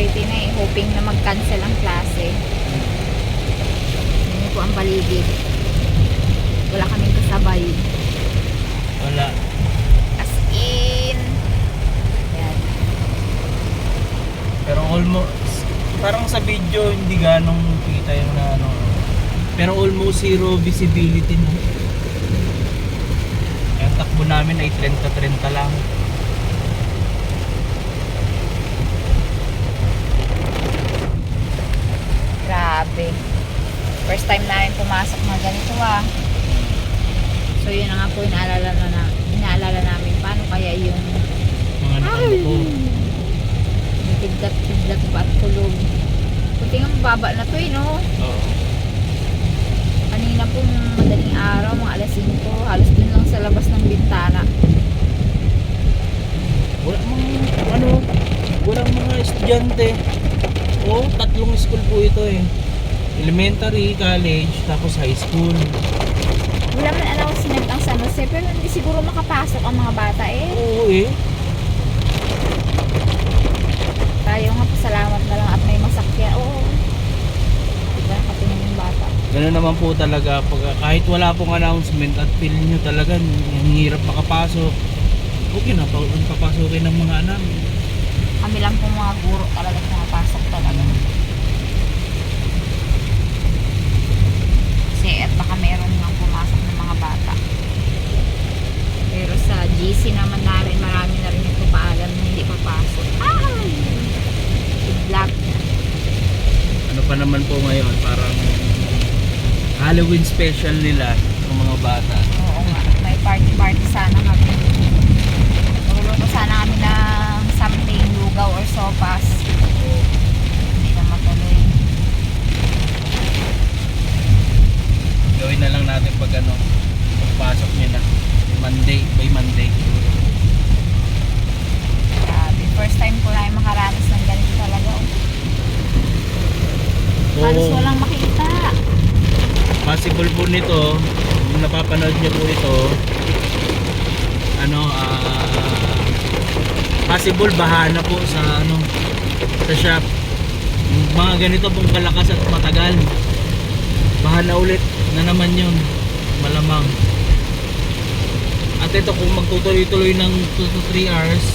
6.30 na eh, hoping na mag-cancel ang klase. Yun po ang paligid. Wala kaming kasabay. Wala. As in, yan. Pero almost, parang sa video hindi ganong kita yung na ano. Pero almost zero visibility na. Ang takbo namin ay 30-30 lang. Grabe. First time namin pumasok na ganito ah. So yun na nga po inaalala na, na inaalala namin paano kaya yung Mga nakabuko. yung tiglat-tiglat pa at tulog. Buti nga mababa na to eh no. Oo. Kanina po madaling araw, mga alas 5, halos dun lang sa labas ng bintana. Wala mga, ano, walang mga estudyante. Oo, tatlong school po ito eh. Elementary, college, tapos high school. Wala man announcement ang San Jose, pero hindi siguro makapasok ang mga bata eh. Oo eh. Tayo nga pasalamat na lang at may masakyan. Oo. Di ba nakatingin yung bata? Ganun naman po talaga pag kahit wala pong announcement at feel nyo talaga ang hirap makapasok. Okay na, pa papasukin ng mga anak. Kami lang pong mga guro talaga pumapasok talaga. Kasi at baka meron nga pumasok ng mga bata. Pero sa GC naman namin, marami na rin yung pupaalam na hindi papasok. Ay! Luck. Ano pa naman po ngayon, parang Halloween special nila ng mga bata. Oo nga, may party-party sana kami. Magluluto sana kami ng something, lugaw or sopas. Hindi na matuloy. Gawin na lang natin pag ano, pagpasok nyo na. Monday, by Monday. Grabe, first time ko lang makaranas ng ganito talaga. oh. Halos Oo. walang makita. possible po nito kung napapanood nyo po ito ano ah possible baha na po sa ano sa shop. Mga ganito pong kalakas at matagal. Baha na ulit na naman yun. Malamang. At ito kung magtutuloy-tuloy ng 2 to 3 hours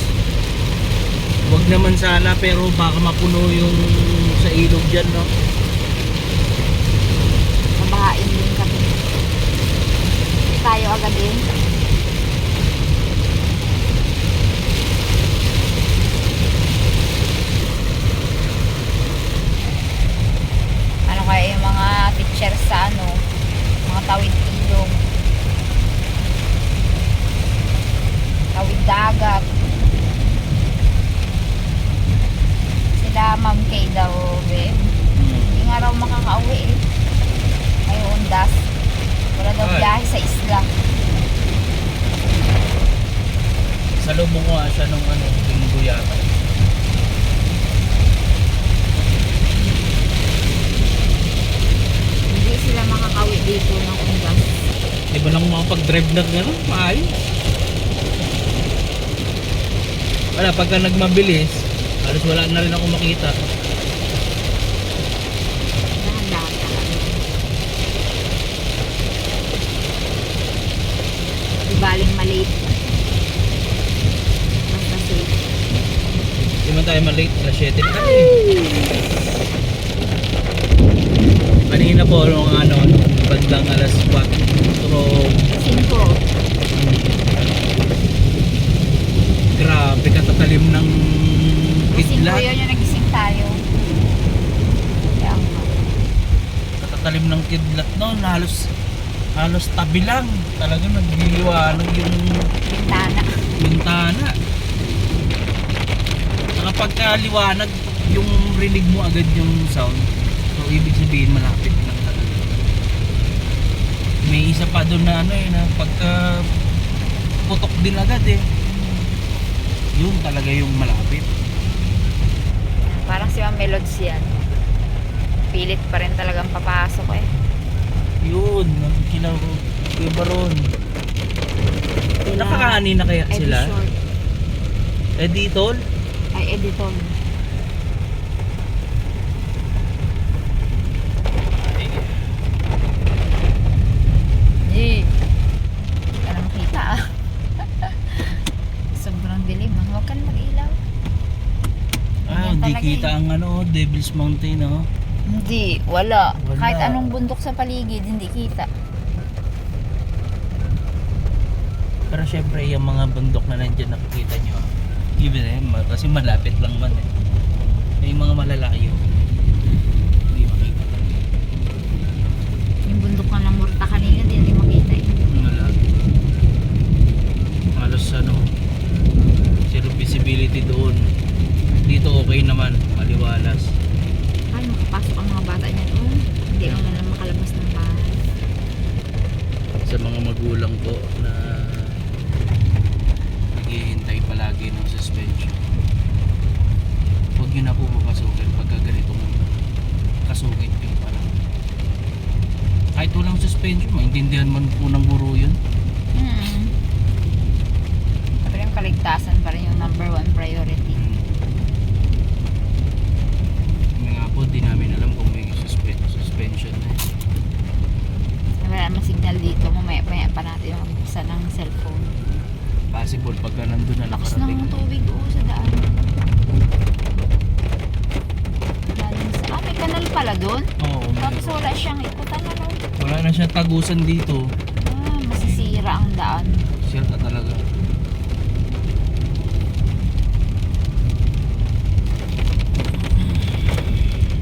wag naman sana pero baka mapuno yung sa ilog dyan no Mabahain din kami. Hindi tayo agad din. Ano kaya yung mga teacher sa ano, mga tawid ilog, tawid dagat. Sila Ma'am Kay daw, babe. Hindi nga raw makakauwi eh. May undas. Wala daw Ay. biyahe sa isla. Sa lubong ko nga siya nung ano, linggo yata. Hindi sila makakauwi dito ng undas. Di ba lang makapag-drive na gano'n? Maayos. Wala, pagka nagmabilis, halos wala na rin ako makita. Baling malate. Basta safe. Hindi man tayo malate, alas 7 na kami. Kanina po, nung ano, bandang alas 4. Pero, Cinco. grabe katatalim ng Cinco kidlat. yun yung nagising tayo. Nga. Katatalim ng kidlat noon, halos halos tabi lang. Talagang nagliliwanag yung Bintana. bintana. Saka pagkaliwanag, yung rinig mo agad yung sound. So, ibig sabihin malapit lang talaga. May isa pa doon na ano eh, na pagka putok din agad eh. Yun talaga yung malapit. Parang si Ma'am Melods yan. Pilit pa rin talagang papasok eh. Yun, ko. Kuya Baron. Nakakaani na kaya sila? Eh dito? Ay, editor. Eh. Makita ah. Sobrang dilim ah. Huwag ka na mag-ilaw. Ah, hindi talaga kita eh. ang ano, Devil's Mountain oh. Hindi, wala. Wala. Kahit anong bundok sa paligid, hindi kita. Pero syempre yung mga bundok na nandiyan nakikita nyo. Ah. Eh, ma- kasi malapit lang man eh. May mga malalayo. Hindi makita. Yung bundok nga ng Murta kanina, hindi natin makita eh. Wala. Halos ano, zero visibility doon. Dito okay naman, maliwalas. Ay, makapasok ang mga bata niya doon. Hindi lang na makalabas ng bahay. Sa mga magulang po na palagi ng suspension. Huwag nyo na po papasukin pagka ganitong kasugit yung parang. Kahit walang suspension, maintindihan man po ng guro yun. Hmm. Pero yung kaligtasan pa rin yung number one priority. Kami nga po, di namin alam kung may suspe- suspension na eh. Wala namang signal dito. Mamaya-maya pa natin yung buksan ng cellphone. Possible pagka nandun na Lakas nakarating. ng tubig oo sa daan. Lalim sa... Ah, may kanal pala doon? Oo, Tapos meron. wala siyang ikutan ano. Wala na siyang tagusan dito. Ah, masisira ang daan. Sure ka talaga.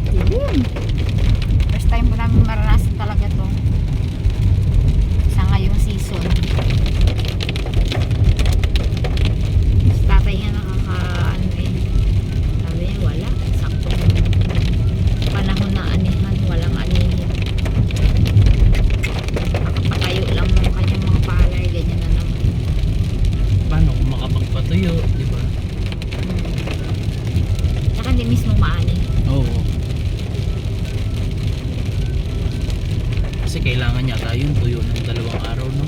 Dilim. First time ko namin maranasan talaga to. Sa ngayong season. Si tatay nga nakaka ano eh. Sabi niya wala. Sakto panahon na anihan. Walang anihin. Nakapatayo lang ng kanyang mga palay. Ganyan na naman. Paano kung makapagpatuyo, di ba? Saka hindi mismo maani. Oo. Kasi kailangan yata yung tuyo ng dalawang araw, no?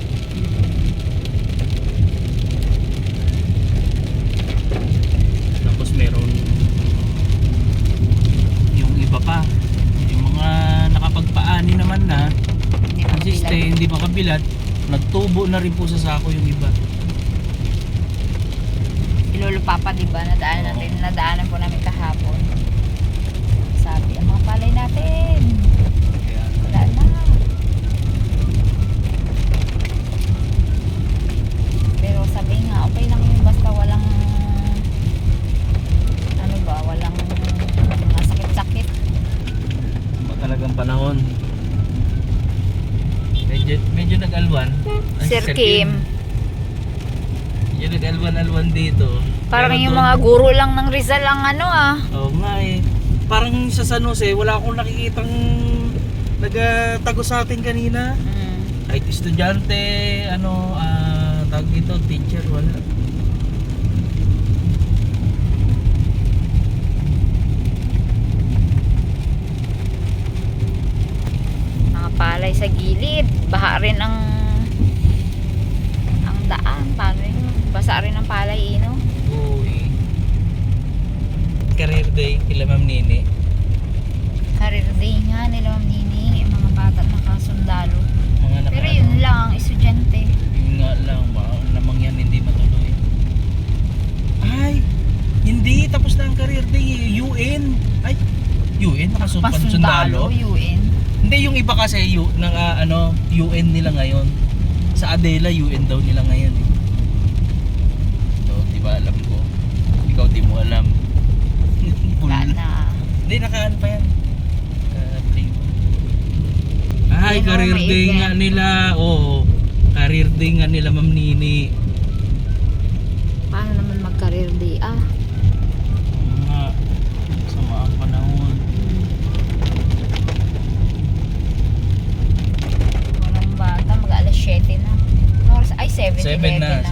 Tapos meron yung iba pa. Yung mga nakapagpaani naman na, Hindi consiste, makabilang. hindi makabilat, nagtubo na rin po sa sako yung iba. Ilolo Papa, di ba? Nadaanan natin, nadaanan po namin kahapon. Sabi, ang mga palay natin. Kaya, Wala na. Pero sabi nga, okay lang yun basta walang ano ba, walang mga sakit-sakit. ba talagang panahon? Medyo, medyo nag-alwan. Ay, Sir Kim, Medyo nag-alwan-alwan dito. parang Pero yung doon- mga guro lang ng Rizal ang ano ah. Oo nga eh. Parang sa San Jose, wala akong nakikitang nagtago sa atin kanina. Mm. Kahit estudyante, ano, ah, tawag dito, teacher, wala. Mga palay sa gilid. Baha rin ang ang daan. Paano yun? Basa rin ang palay, ino. Uy. Career day, kila Ma'am Nini. Career day nga nila Ma'am Nini, mga bata nakasundalo. Mga naka, Pero yun lang, ang estudyante. Yun nga lang, baka namang yan hindi matuloy. Ay, hindi, tapos na ang career day, eh. UN. Ay, UN, nakasumpan sundalo. UN. Hindi, yung iba kasi, yu, ng, ah, ano, UN nila ngayon. Sa Adela, UN daw nila ngayon. Eh. So, di ba alam ko? Ikaw di mo alam. Wala na. Hindi, nakaan pa yan. Pa. Ay, Yan, oh, career may day event. nga nila. Oo. Career day nga nila, Ma'am Nini. Paano naman mag-career day? Ah, nga. Sama ang panahon. walang bata, mag-alas 7 na. Oras? Ay, 7, 7 na.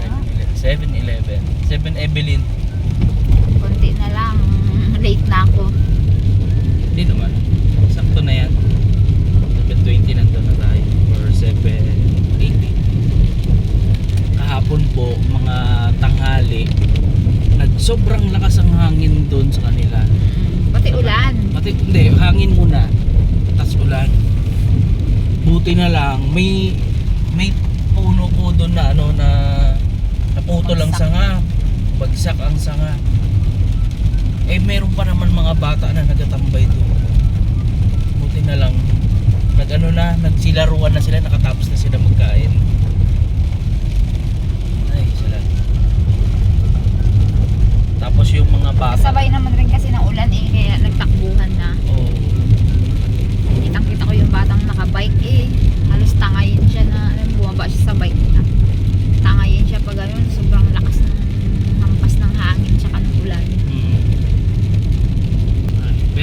7-Eleven. 7 Evelyn late na ako. Hindi naman. Sakto na yan. 7.20 nandun na tayo. Or 7.80. Kahapon po, mga tanghali, nag sobrang lakas ang hangin doon sa kanila. Pati ulan. Pati, hindi, hangin muna. Tapos ulan. Buti na lang, may may puno po doon na ano na naputo lang sanga. Bagsak ang sanga. Eh meron pa naman mga bata na nagatambay doon. Buti na lang nagano na, nagsilaruan na sila, nakatapos na sila magkain. Ay, sila. Tapos yung mga bata. Sabay naman rin kasi ng ulan eh, kaya nagtakbuhan na. Oh, Kitang kita ko yung batang nakabike eh. Halos tangayin siya na, alam, bumaba siya sa bike niya. Tangayin siya pag ganun, sobrang lakas ng hampas ng hangin tsaka ng ulan.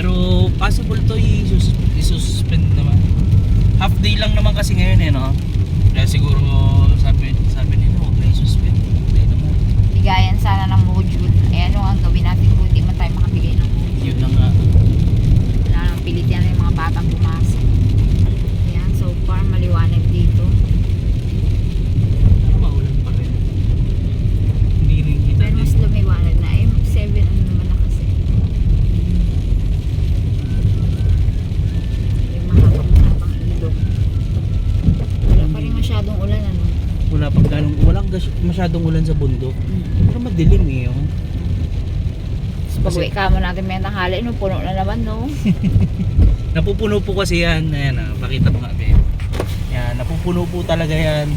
Pero possible to isus isuspend naman. Half day lang naman kasi ngayon eh, no? Kaya siguro sabi, sabi nila huwag na isuspend. Hindi naman. Bigayan sana ng module. Eh ano ang gawin natin kung hindi man tayo makabigay ng module. Yun na nga. Wala nang pilit yan yung mga batang pumasok. Yan, so far maliwanag dito. Ano maulan pa rin. Hindi rin kita Pero mas din. lumiwanag na. Eh, 7 ano naman na kasi. Yung mahabang-habang ilog. Wala pa rin masyadong ulan ano. Wala pang ganong, walang gas- masyadong ulan sa bundok. Pero madilim eh. Oh. Pag uwi ka mo natin may tanghali, no, puno na naman, no? Napupuno po kasi yan. Ayan ah, pakita mo nga, babe. Yan, napupuno po talaga yan.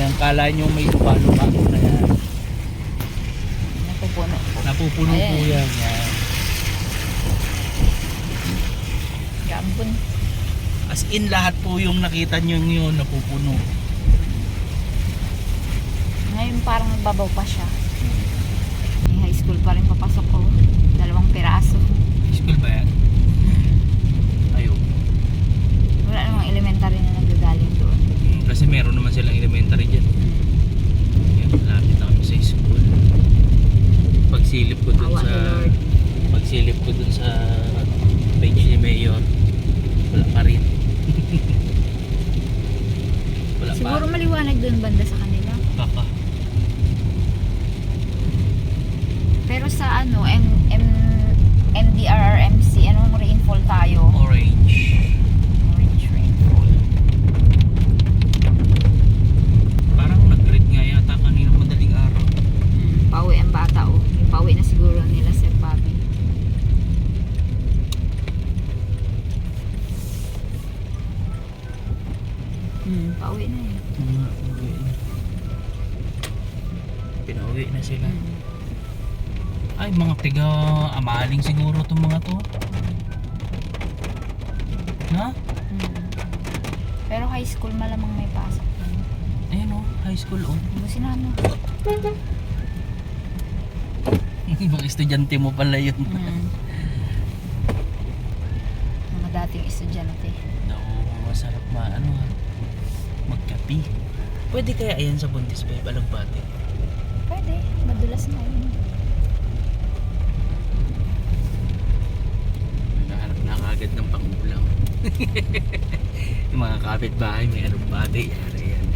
Yan, kala nyo may lupa-lupa na yan. Napupuno. Napupuno po Ayan. yan. yan. Gambon. As in, lahat po yung nakita nyo yun, napupuno. Ngayon parang babaw pa siya. May high school pa rin papasok ko. Dalawang piraso. School ba yan? Ayaw. Wala namang elementary na nagagaling doon. Hmm, kasi meron naman silang elementary dyan. Yan, malapit na kami sa school. Pagsilip ko dun Awa sa... Lord. Pagsilip ko dun sa page ni Mayor, wala pa rin. wala Siguro pa. maliwanag doon banda sa kanila. Baka. Pero sa ano, M, M, MDRRMC, anong rainfall tayo? Orange. Orange rainfall. Parang nag-read nga yata kanina madaling araw. Hmm, pauwi ang bata oh. Yung pauwi na siguro nila Sir Bobby. Hmm, pauwi na eh. Mga uwi na. Pinauwi na sila. Hmm. Ay, mga tiga amaling siguro itong mga to. Na? Hmm. Pero high school malamang may pasok. Ayun oh, high school oh. Na mo. Ibang estudyante mo pala yun. Hmm. Mga dating estudyante. Daw, masarap ma, ano ha, magkapi. Pwede kaya ayan sa Buntis Babe, alagbate. Pwede, madulas na yun. Kagad ng pangulam. Yung mga kapitbahay may alagbate. Yari yan.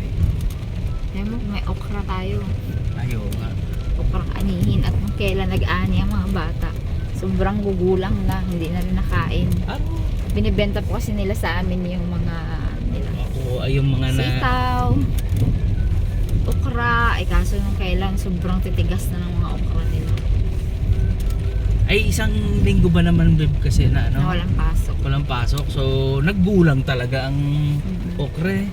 Kaya mo, may okra tayo. Ayaw nga. Okrang anihin at kung kailan nag-ani ang mga bata. Sobrang gugulang na, hindi na rin nakain. Ano? Binibenta po kasi nila sa amin yung mga nila. Ako ay yung mga na... Sitaw, okra, ay kaso nung kailan sobrang titigas na ng mga okra nila. Ay isang linggo ba naman babe kasi na ano? Na walang pasok. Walang pasok. So naggulang talaga ang Mhm. okre.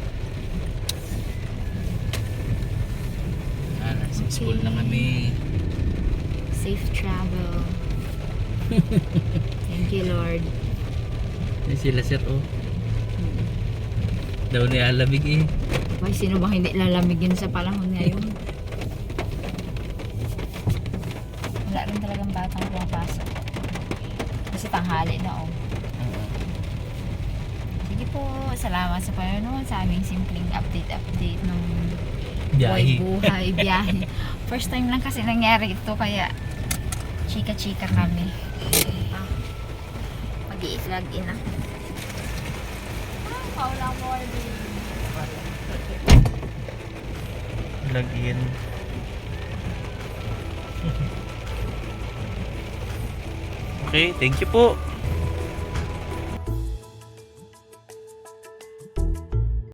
Ah, nasa school na kami. Safe travel. Thank you, Lord. Yan sila sir oh. Hmm. Daw niya alamig eh. Why, sino bang hindi lalamigin sa panahon ngayon? Pumapasok. Kasi tanghali na, oh. Sige po, salamat sa panonood sa aming simpleng update-update ng Biyahe. buhay, biyahe. First time lang kasi nangyari ito, kaya chika-chika kami. Ah, Mag-i-vlog in ako. Ah, Paula Morning. Lagyan. Okay, thank you po.